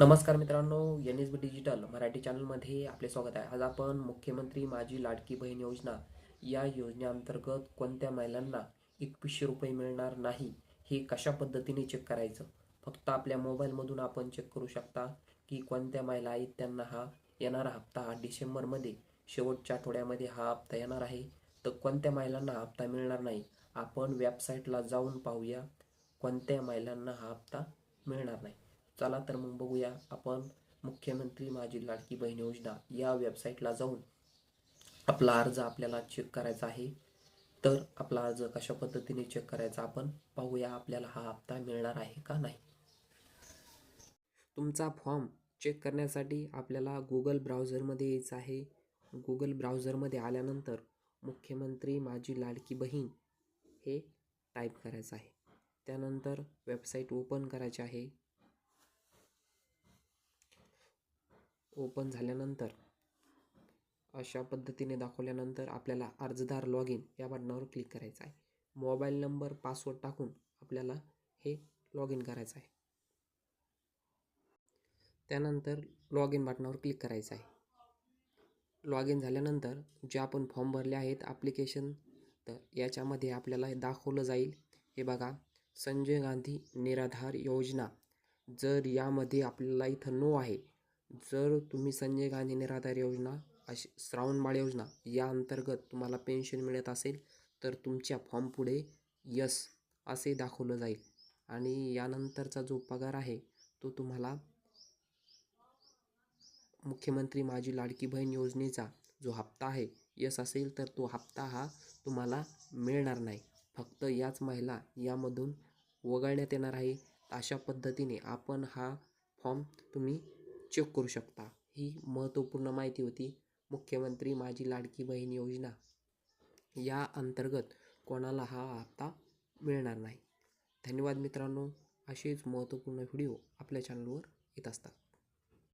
नमस्कार मित्रांनो N S B digital Marathi चॅनलमध्ये आपले स्वागत आहे. आज आपण मुख्यमंत्री माझी लाडकी बहीण योजना या योजनेअंतर्गत कोणत्या महिलांना एकवीसशे रुपये मिळणार नाही हे कशा पद्धतीने चेक करायचं? फक्त आपल्या मोबाईलमधून आपण चेक करू शकता की कोणत्या महिला आहेत त्यांना हा येणारा हप्ता हा डिसेंबरमध्ये शेवटच्या आठवड्यामध्ये हा हप्ता येणार आहे. तर कोणत्या महिलांना हप्ता मिळणार नाही आपण वेबसाईटला जाऊन पाहूया कोणत्या महिलांना हा हप्ता मिळणार नाही. चला तर मग बघूया. आपण मुख्यमंत्री माझी लाडकी बहीण योजना या वेबसाईटला जाऊन आपला अर्ज आपल्याला चेक करायचा आहे. तर आपला अर्ज कशा पद्धतीने चेक करायचा आपण पाहूया आपल्याला हा हप्ता मिळणार आहे का नाही. तुमचा फॉर्म चेक करण्यासाठी आपल्याला गुगल ब्राउझरमध्ये यायचं आहे. गुगल ब्राउझरमध्ये आल्यानंतर मुख्यमंत्री माझी लाडकी बहीण हे टाईप करायचं आहे. त्यानंतर वेबसाईट ओपन करायची आहे. ओपन झाल्यानंतर अशा पद्धतीने दाखवल्यानंतर आपल्याला अर्जदार लॉग इन या बटनावर क्लिक करायचं आहे. मोबाईल नंबर पासवर्ड टाकून आपल्याला हे लॉग इन करायचं आहे. त्यानंतर लॉग इन बटनावर क्लिक करायचं आहे. लॉग इन झाल्यानंतर जे आपण फॉर्म भरले आहेत ॲप्लिकेशन तर याच्यामध्ये आपल्याला हे दाखवलं जाईल. हे बघा संजय गांधी निराधार योजना. जर यामध्ये आपल्याला इथं नो आहे जर तुम्ही संजय गांधी निराधार योजना अशी श्रावणबाळ योजना या अंतर्गत तुम्हाला पेन्शन मिळत असेल तर तुमच्या फॉर्म पुढे यस असे दाखवलं जाईल. आणि यानंतरचा जो पगार आहे तो तुम्हाला मुख्यमंत्री माझी लाडकी बहीण योजनेचा जो हप्ता आहे यस असेल तर तो हप्ता हा तुम्हाला मिळणार नाही. फक्त याच महिला यामधून वगळण्यात येणार आहे. अशा पद्धतीने आपण हा फॉर्म तुम्ही चेक करू शकता. ही महत्त्वपूर्ण माहिती होती. मुख्यमंत्री माझी लाडकी बहीण योजना. या अंतर्गत कोणाला हा हप्ता मिळणार नाही. धन्यवाद मित्रांनो. असेच महत्त्वपूर्ण व्हिडिओ आपल्या चॅनलवर येत असतात.